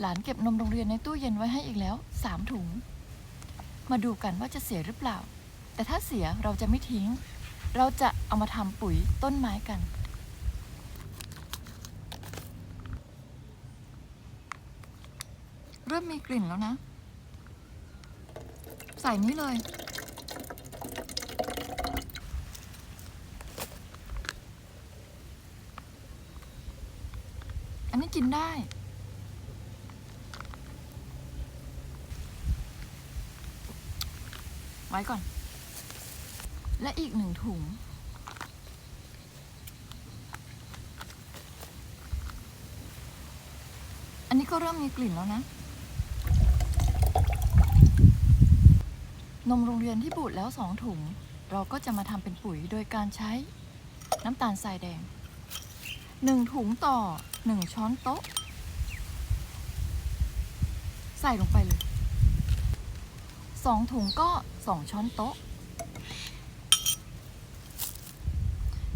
หลานเก็บนมโรงเรียนในตู้เย็นไว้ให้อีกแล้วสามถุง มาดูกันว่าจะเสียหรือเปล่า แต่ถ้าเสียเราจะไม่ทิ้ง เราจะเอามาทำปุ๋ยต้นไม้กันเริ่มมีกลิ่นแล้วนะ ใส่นี้เลย อันนี้กินได้ ไว้ก่อน และอีกหนึ่งถุง อันนี้ก็เริ่มมีกลิ่นแล้วนะ นมโรงเรียนที่บูดแล้วสองถุง เราก็จะมาทำเป็นปุ๋ยโดยการใช้น้ำตาลทรายแดงหนึ่งถุงต่อหนึ่งช้อนโต๊ะ ใส่ลงไปเลย สองถุงก็สองช้อนโต๊ะ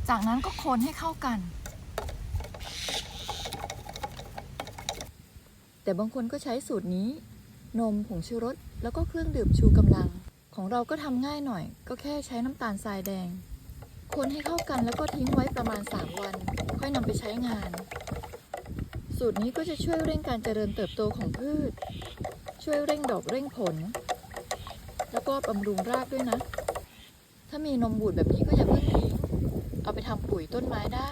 จากนั้นก็คนให้เข้ากัน แต่บางคนก็ใช้สูตรนี้ นมผงชูรส แล้วก็เครื่องดื่มชูกำลัง ของเราก็ทำง่ายหน่อย ก็แค่ใช้น้ำตาลทรายแดง คนให้เข้ากันแล้วก็ทิ้งไว้ประมาณ 3 วัน ค่อยนำไปใช้งาน สูตรนี้ก็จะช่วยเร่งการเจริญเติบโตของพืช ช่วยเร่งดอกเร่งผล แล้วก็บำรุงรากด้วยนะ ถ้ามีนมบูดแบบนี้ก็อย่าเพิ่งทิ้งเอาไปทำปุ๋ยต้นไม้ได้